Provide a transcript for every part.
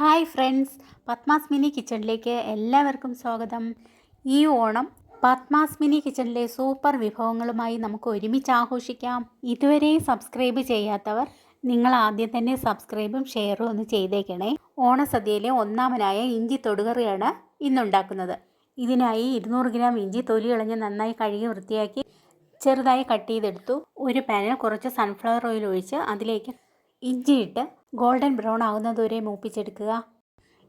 Hi friends Padmas mini കിച്ചണിലേക്ക് എല്ലാവർക്കും സ്വാഗതം. ഈ ഓണം പത്മാസ് മിനി കിച്ചണിലെ സൂപ്പർ വിഭവങ്ങളുമായി നമുക്ക് ഒരുമിച്ച് ആഘോഷിക്കാം. ഇതുവരെ സബ്സ്ക്രൈബ് ചെയ്യാത്തവർ നിങ്ങൾ ആദ്യം തന്നെ സബ്സ്ക്രൈബും ഷെയറും ഒന്ന് ചെയ്തേക്കണേ. ഓണസദ്യയിലെ ഒന്നാമനായ ഇഞ്ചി തൊടുകറിയാണ് ഇന്നുണ്ടാക്കുന്നത്. ഇതിനായി ഇരുന്നൂറ് ഗ്രാം ഇഞ്ചി തൊലി ഇളഞ്ഞ് നന്നായി കഴുകി വൃത്തിയാക്കി ചെറുതായി കട്ട് ചെയ്തെടുത്തു. ഒരു പാനിൽ കുറച്ച് സൺഫ്ലവർ ഓയിൽ ഒഴിച്ച് അതിലേക്ക് ഇഞ്ചിയിട്ട് ഗോൾഡൻ ബ്രൗൺ ആകുന്നതുവരെ മൂപ്പിച്ചെടുക്കുക.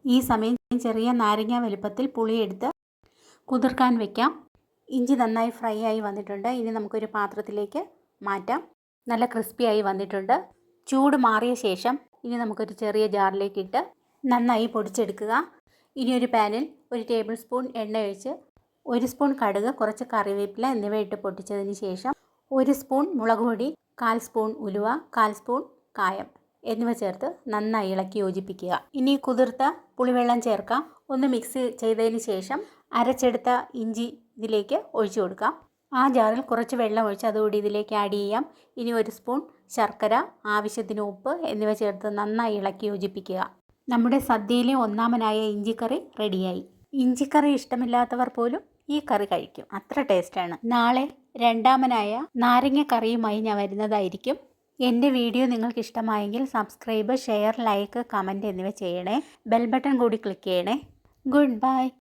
ഈ സമയം ചെറിയ നാരങ്ങ വലുപ്പത്തിൽ പുളിയെടുത്ത് കുതിർക്കാൻ വെക്കാം. ഇഞ്ചി നന്നായി ഫ്രൈ ആയി വന്നിട്ടുണ്ട്. ഇനി നമുക്കൊരു പാത്രത്തിലേക്ക് മാറ്റാം. നല്ല ക്രിസ്പി ആയി വന്നിട്ടുണ്ട്. ചൂട് മാറിയ ശേഷം ഇനി നമുക്കൊരു ചെറിയ ജാറിലേക്ക് ഇട്ട് നന്നായി പൊടിച്ചെടുക്കുക. ഇനി ഒരു പാനിൽ ഒരു ടേബിൾ സ്പൂൺ എണ്ണ ഒഴിച്ച് ഒരു സ്പൂൺ കടുക് കുറച്ച് കറിവേപ്പില എന്നിവ ഇട്ട് പൊട്ടിച്ചതിന് ശേഷം ഒരു സ്പൂൺ മുളക് പൊടി കാൽ സ്പൂൺ ഉലുവ കാൽ സ്പൂൺ കായം. എന്നിവ ചേർത്ത് നന്നായി ഇളക്കി യോജിപ്പിക്കുക. ഇനി കുതിർത്ത പുളിവെള്ളം ചേർക്കാം. ഒന്ന് മിക്സ് ചെയ്തതിന് ശേഷം അരച്ചെടുത്ത ഇഞ്ചി ഇതിലേക്ക് ഒഴിച്ചു കൊടുക്കാം. ആ ജാറിൽ കുറച്ച് വെള്ളം ഒഴിച്ച് അതുകൂടി ഇതിലേക്ക് ആഡ് ചെയ്യാം. ഇനി ഒരു സ്പൂൺ ശർക്കര ആവശ്യത്തിന് ഉപ്പ് എന്നിവ ചേർത്ത് നന്നായി ഇളക്കി യോജിപ്പിക്കുക. നമ്മുടെ സദ്യയിലെ ഒന്നാമനായ ഇഞ്ചിക്കറി റെഡിയായി. ഇഞ്ചിക്കറി ഇഷ്ടമില്ലാത്തവർ പോലും ഈ കറി കഴിക്കും. അത്ര ടേസ്റ്റാണ് നാളെ രണ്ടാമനായ നാരങ്ങ കറിയുമായി ഞാൻ വരുന്നതായിരിക്കും. എന്റെ വീഡിയോ നിങ്ങൾക്ക് ഇഷ്ടമായെങ്കിൽ സബ്സ്ക്രൈബ് ഷെയർ ലൈക്ക് കമന്റ് എന്നിവ ചെയ്യണേ. ബെൽ ബട്ടൺ കൂടി ക്ലിക്ക് ചെയ്യണേ. Good bye.